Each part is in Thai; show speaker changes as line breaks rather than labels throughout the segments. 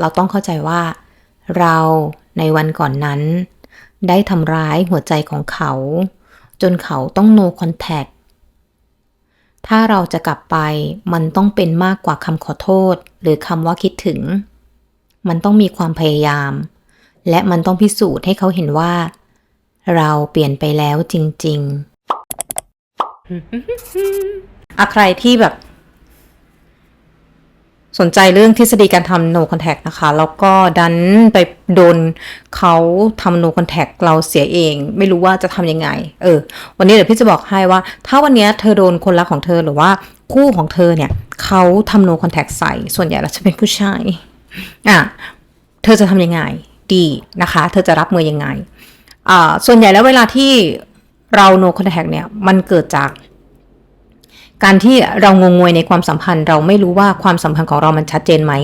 เราต้องเข้าใจว่า เราในวันก่อนนั้น ได้ทำร้ายหัวใจของเขา จนเขาต้อง no contact ถ้าเราจะกลับไปมันต้องเป็นมากกว่าคำขอโทษ หรือคำว่าคิดถึง มันต้องมีความพยายาม และมันต้องพิสูจน์ให้เขาเห็นว่า เราเปลี่ยนไปแล้วจริง ๆอะใครที่แบบ สนใจเรื่องทฤษฎีการทำ no contact นะคะ แล้วก็ดันไปโดนเขาทำ no contact เราเสียเอง ไม่รู้ว่าจะทำยังไง เออ วันนี้เดี๋ยวพี่จะบอกให้ว่า ถ้าวันนี้เธอโดนคนรักของเธอหรือว่าคู่ของเธอเนี่ยเขาทำ no contact ใส่ ส่วนใหญ่เราจะเป็นผู้ชาย อะ เธอจะทำยังไง ดีนะคะ เธอจะรับมือยังไง อ่า ส่วนใหญ่แล้วเวลาที่เรา no contact เนี่ย มันเกิดจาก การที่เรางงงวยในความสัมพันธ์ เราไม่รู้ว่าความสัมพันธ์ของเรามันชัดเจนไหม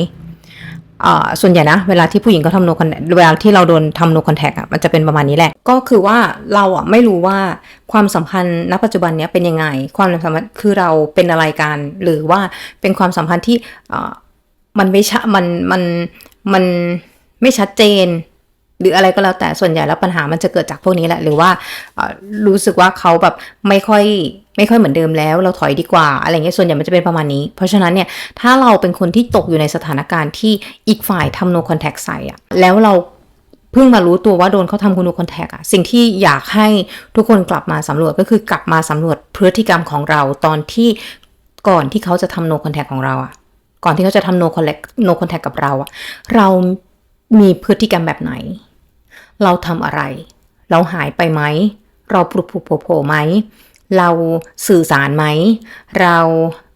ส่วนใหญ่นะเวลาที่ผู้หญิงเขาทำโนคอนเวลาที่เราโดนทำโนคอนแทคอะมันจะเป็นประมาณนี้แหละ ก็คือว่าเราอะไม่รู้ว่าความสัมพันธ์ณปัจจุบันเนี้ยเป็นยังไง ความสัมพันธ์คือเราเป็นอะไรกันหรือว่าเป็นความสัมพันธ์ที่มันไม่ชะมันมันมันไม่ชัดเจน หรืออะไรก็แล้วแต่ส่วนใหญ่แล้วปัญหามันจะเกิดจากพวกนี้แหละ หรือว่ารู้สึกว่าเขาแบบไม่ค่อยไม่ค่อยเหมือนเดิมแล้ว เราถอยดีกว่า อะไรเงี้ยส่วนใหญ่มันจะเป็นประมาณนี้ เพราะฉะนั้นเนี่ยถ้าเราเป็นคนที่ตกอยู่ในสถานการณ์ที่อีกฝ่ายทำ no contact ใส่อะแล้วเราเพิ่งมารู้ตัวว่าโดนเขาทำคุณ no contact อะสิ่งที่อยากให้ทุกคนกลับมาสำรวจก็คือกลับมาสำรวจพฤติกรรมของเราตอนที่ก่อนที่เขาจะทำ no contact ของเราอะก่อนที่เขาจะทำ no contact no contact กับเราอะเรามีพฤติกรรมแบบไหน เราทำอะไร เราหายไปไหม เราปลุกปลุโผล่ไหม เราสื่อสารไหม เรา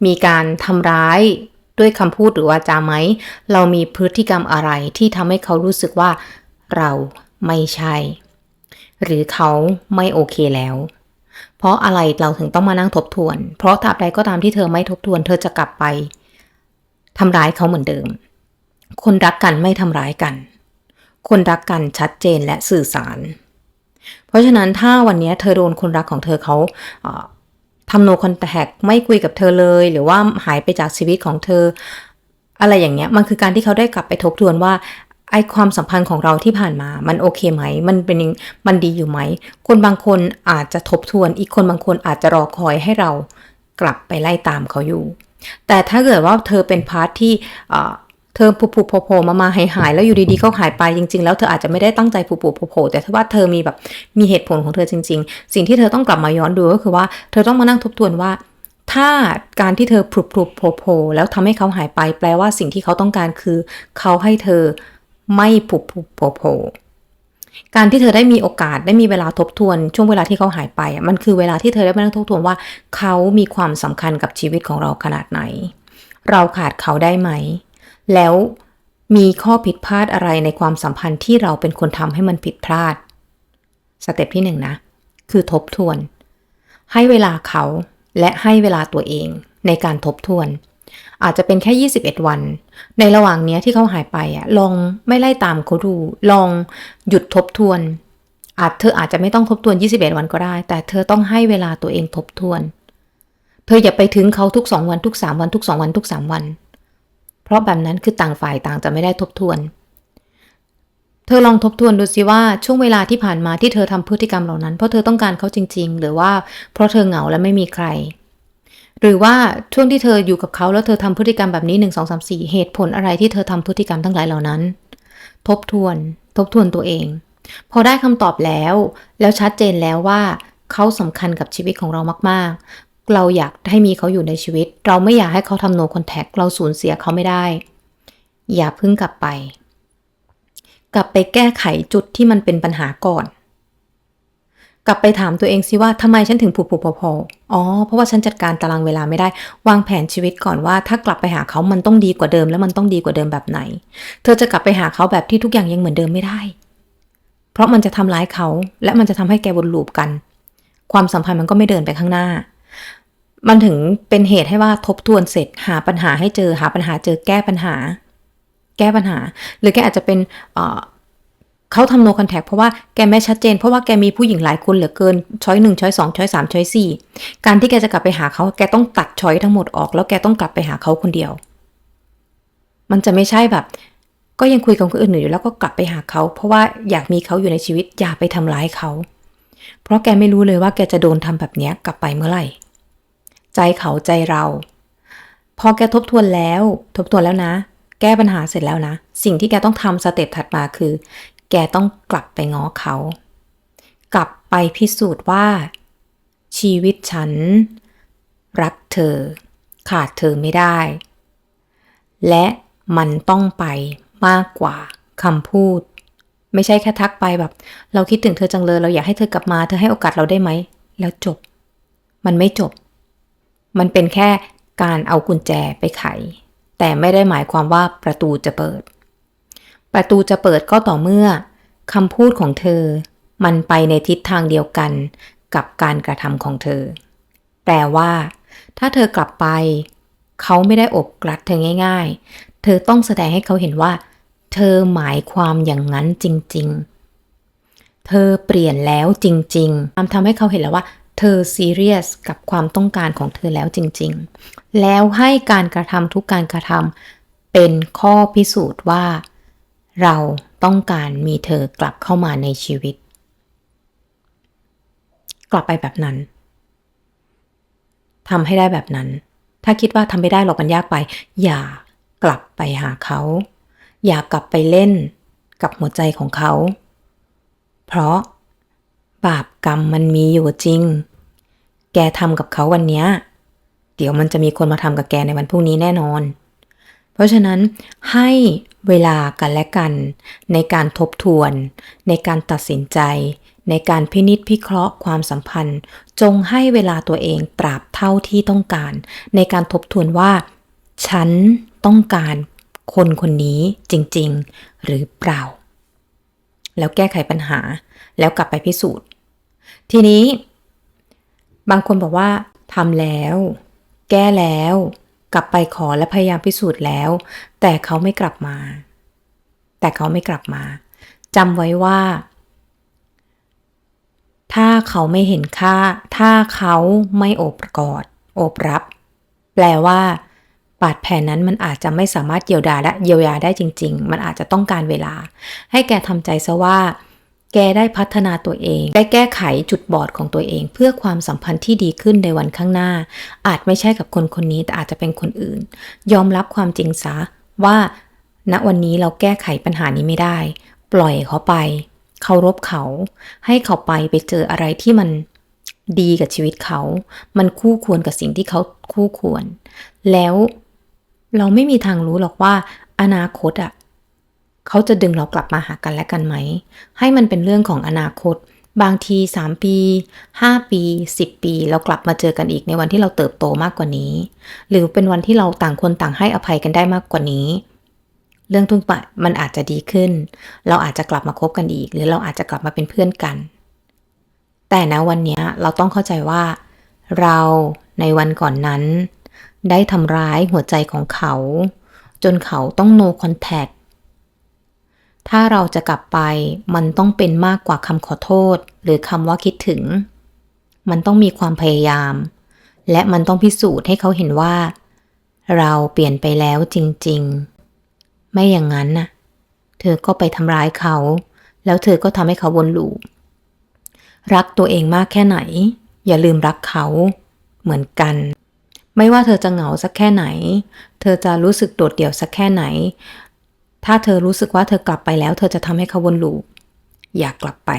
มีการทำร้ายด้วยคำพูดหรือวาจาไหม เรามีพฤติกรรมอะไรที่ทำให้เขารู้สึกว่าเราไม่ใช่ หรือเขาไม่โอเคแล้ว เพราะอะไรเราถึงต้องมานั่งทบทวน เพราะตราบใดก็ตามที่เธอไม่ทบทวน เธอจะกลับไปทำร้ายเขาเหมือนเดิม คนรักกันไม่ทำร้ายกัน คนรักกันชัดเจนและสื่อสาร เพราะฉะนั้นถ้าวันนี้เธอโดนคนรักของเธอเขาทำโนคอนแทคไม่คุยกับเธอเลย หรือว่าหายไปจากชีวิตของเธอ อะไรอย่างเงี้ยมันคือการที่เขาได้กลับไปทบทวนว่าไอความสัมพันธ์ของเราที่ผ่านมา มันโอเคไหม มันเป็นยังมันดีอยู่ไหม คนบางคนอาจจะทบทวน อีกคนบางคนอาจจะรอคอยให้เรากลับไปไล่ตามเขาอยู่ แต่ถ้าเกิดว่าเธอเป็นพาร์ทที่ เอ่อเธอผูๆโผล่มามาหายหายแล้วอยู่ดีๆก็หายไปจริง ๆ แล้วเธออาจจะไม่ได้ตั้งใจผูๆโผล่แต่ถ้าว่าเธอมีแบบมีเหตุผลของเธอจริง ๆ สิ่งที่เธอต้องกลับมาย้อนดูก็คือว่าเธอต้องมานั่งทบทวนว่า ถ้าการที่เธอผูๆโผล่แล้วทำให้เขาหายไป แปลว่าสิ่งที่เขาต้องการคือเขาให้เธอไม่ผูๆโผล่การที่เธอได้มีโอกาสได้มีเวลาทบทวนช่วงเวลาที่เขาหายไป มันคือเวลาที่เธอได้มานั่งทบทวนว่า เขามีความสำคัญกับชีวิตของเราขนาดไหน เราขาดเขาได้ไหม แล้วมีข้อผิดพลาดอะไรในความสัมพันธ์ที่เราเป็นคนทำให้มันผิดพลาด สเต็ปที่หนึ่งนะ คือทบทวน ให้เวลาเขาและให้เวลาตัวเองในการทบทวน อาจจะเป็นแค่ 21 วัน ในระหว่างเนี้ยที่เขาหายไปอะลองไม่ไล่ตามเขาดู ลองหยุดทบทวน อาจเธออาจจะไม่ต้องทบทวน 21 วันก็ได้ แต่เธอต้องให้เวลาตัวเองทบทวน เธออย่าไปถึงเขาทุก 2 วันทุก 3 วันทุก 2 วันทุก 3 วัน เพราะแบบนั้นคือต่างฝ่ายต่างจะไม่ได้ทบทวน เธอลองทบทวนดูสิว่าช่วงเวลาที่ผ่านมาที่เธอทำพฤติกรรมเหล่านั้น เพราะเธอต้องการเขาจริง ๆ หรือว่าเพราะเธอเหงาและไม่มีใคร หรือว่าช่วงที่เธออยู่กับเขาแล้วเธอทำพฤติกรรมแบบนี้หนึ่งสองสามสี่เหตุผลอะไรที่เธอทำพฤติกรรมทั้งหลายเหล่านั้น ทบทวน ทบทวนตัวเอง พอได้คำตอบแล้ว แล้วชัดเจนแล้วว่าเขาสำคัญกับชีวิตของเรามาก ๆ เราอยากให้มีเขาอยู่ในชีวิต เราไม่อยากให้เขาทำโนคอนแทคเราสูญเสียเขาไม่ได้ อย่าพิ่งกลับไป กลับไปแก้ไขจุดที่มันเป็นปัญหาก่อน กลับไปถามตัวเองสิว่าทำไมฉันถึงผูกผูกพอพออ๋อ เพราะว่าฉันจัดการตารางเวลาไม่ได้ วางแผนชีวิตก่อนว่า ถ้ากลับไปหาเขามันต้องดีกว่าเดิม แล้วมันต้องดีกว่าเดิมแบบไหน เธอจะกลับไปหาเขาแบบที่ทุกอย่างยังเหมือนเดิมไม่ได้ เพราะมันจะทำร้ายเขา และมันจะทำให้แกวนลูปกัน ความสัมพันธ์มันก็ไม่เดินไปข้างหน้า มันถึงเป็นเหตุให้ว่าทบทวนเสร็จหาปัญหาให้เจอหาปัญหาเจอแก้ปัญหา แก้ปัญหา หรือแกอาจจะเป็นเเขาทำโนคอนแทคเพราะว่าแกไม่ชัดเจน เพราะว่าแกมีผู้หญิงหลายคนเหลือเกินช้อยหนึ่งช้อยสองช้อยสามช้อยสี่การที่แกจะกลับไปหาเขาแกต้องตัดช้อยทั้งหมดออก แล้วแกต้องกลับไปหาเขาคนเดียว มันจะไม่ใช่แบบ ก็ยังคุยกับคนอื่นอยู่แล้วก็กลับไปหาเขา เพราะว่าอยากมีเขาอยู่ในชีวิตอย่าไปทำร้ายเขา เพราะแกไม่รู้เลยว่าแกจะโดนทำแบบนี้กลับไปเมื่อไหร่ ใจเขาใจเรา พอแกทบทวนแล้ว ทบทวนแล้วนะ แก้ปัญหาเสร็จแล้วนะ สิ่งที่แกต้องทำสเต็ปถัดมาคือ แกต้องกลับไปง้อเขา กลับไปพิสูจน์ว่า ชีวิตฉัน รักเธอ ขาดเธอไม่ได้ และมันต้องไปมากกว่าคำพูด ไม่ใช่แค่ทักไปแบบ เราคิดถึงเธอจังเลย เราอยากให้เธอกลับมาเธอให้โอกาสเราได้ไหม แล้วจบ มันไม่จบ มันเป็นแค่การเอากุญแจไปไข แต่ไม่ได้หมายความว่าประตูจะเปิด ประตูจะเปิดก็ต่อเมื่อคำพูดของเธอ มันไปในทิศทางเดียวกันกับการกระทำของเธอ แปลว่า ถ้าเธอกลับไป เขาไม่ได้อบกลัดเธอง่าย ๆ เธอต้องแสดงให้เขาเห็นว่า เธอหมายความอย่างนั้นจริง ๆ เธอเปลี่ยนแล้วจริง ๆทำทำให้เขาเห็นแล้วว่า เธอซีเรียสกับความต้องการของเธอแล้วจริง ๆ แล้วให้การกระทำทุกการกระทำเป็นข้อพิสูจน์ว่า เราต้องการมีเธอกลับเข้ามาในชีวิต กลับไปแบบนั้นทำให้ได้แบบนั้น ถ้าคิดว่าทำไม่ได้หรอกมันยากไป อย่ากลับไปหาเขา อย่ากลับไปเล่นกับหัวใจของเขา เพราะ บาปกรรมมันมีอยู่จริง แกทำกับเขาวันเนี้ย เดี๋ยวมันจะมีคนมาทำกับแกในวันพรุ่งนี้แน่นอน เพราะฉะนั้นให้เวลากันและกัน ในการทบทวน ในการตัดสินใจ ในการพินิษพิเคราะห์ความสัมพันธ์ จงให้เวลาตัวเองตราบเท่าที่ต้องการ ในการทบทวนว่า ฉันต้องการคนคนนี้จริง ๆ หรือเปล่า แล้วแก้ไขปัญหาแล้วกลับไปพิสูจน์ ทีนี้ บางคนบอกว่าทำแล้ว แก้แล้ว กลับไปขอและพยายามพิสูจน์แล้ว แต่เขาไม่กลับมา แต่เขาไม่กลับมาจำไว้ว่า ถ้าเขาไม่เห็นค่า ถ้าเขาไม่โอบกอด โอบรับ แปลว่าบาดแผลนั้นมันอาจจะไม่สามารถเยียวยาและเยียวยาได้จริง ๆ มันอาจจะต้องการเวลา ให้แกทำใจซะว่า แกได้พัฒนาตัวเอง ได้แก้ไขจุดบอดของตัวเอง เพื่อความสัมพันธ์ที่ดีขึ้นในวันข้างหน้า อาจไม่ใช่กับคนคนนี้แต่อาจจะเป็นคนอื่น ยอมรับความจริงซะว่าณวันนี้เราแก้ไขปัญหานี้ไม่ได้ ปล่อยเขาไป เคารพเขา ให้เขาไปไปเจออะไรที่มันดีกับชีวิตเขา มันคู่ควรกับสิ่งที่เขาคู่ควร แล้วเราไม่มีทางรู้หรอกว่า อนาคตอะ เขาจะดึงเรากลับมาหากันและกันไหม ให้มันเป็นเรื่องของอนาคต บางที 3 ปี 5 ปี 10 ปี เรากลับมาเจอกันอีกในวันที่เราเติบโตมากกว่านี้ หรือเป็นวันที่เราต่างคนต่างให้อภัยกันได้มากกว่านี้ เรื่องทุกอย่างมันอาจจะดีขึ้น เราอาจจะกลับมาคบกันอีก หรือเราอาจจะกลับมาเป็นเพื่อนกัน แต่นะวันนี้เราต้องเข้าใจว่า เราในวันก่อนนั้น ได้ทำร้ายหัวใจของเขา จนเขาต้อง no contact ถ้าเราจะกลับไป มันต้องเป็นมากกว่าคำขอโทษ หรือคำว่าคิดถึง มันต้องมีความพยายาม และมันต้องพิสูจน์ให้เขาเห็นว่า เราเปลี่ยนไปแล้วจริง ๆ ไม่อย่างนั้นน่ะ เธอก็ไปทำร้ายเขา แล้วเธอก็ทำให้เขาวนลูปรักตัวเองมากแค่ไหน อย่าลืมรักเขาเหมือนกัน ไม่ว่าเธอจะเหงาสักแค่ไหน เธอจะรู้สึกโดดเดี่ยวสักแค่ไหน ถ้าเธอรู้สึกว่าเธอกลับไปแล้ว เธอจะทำให้เขาวนลูปอย่ากลับไป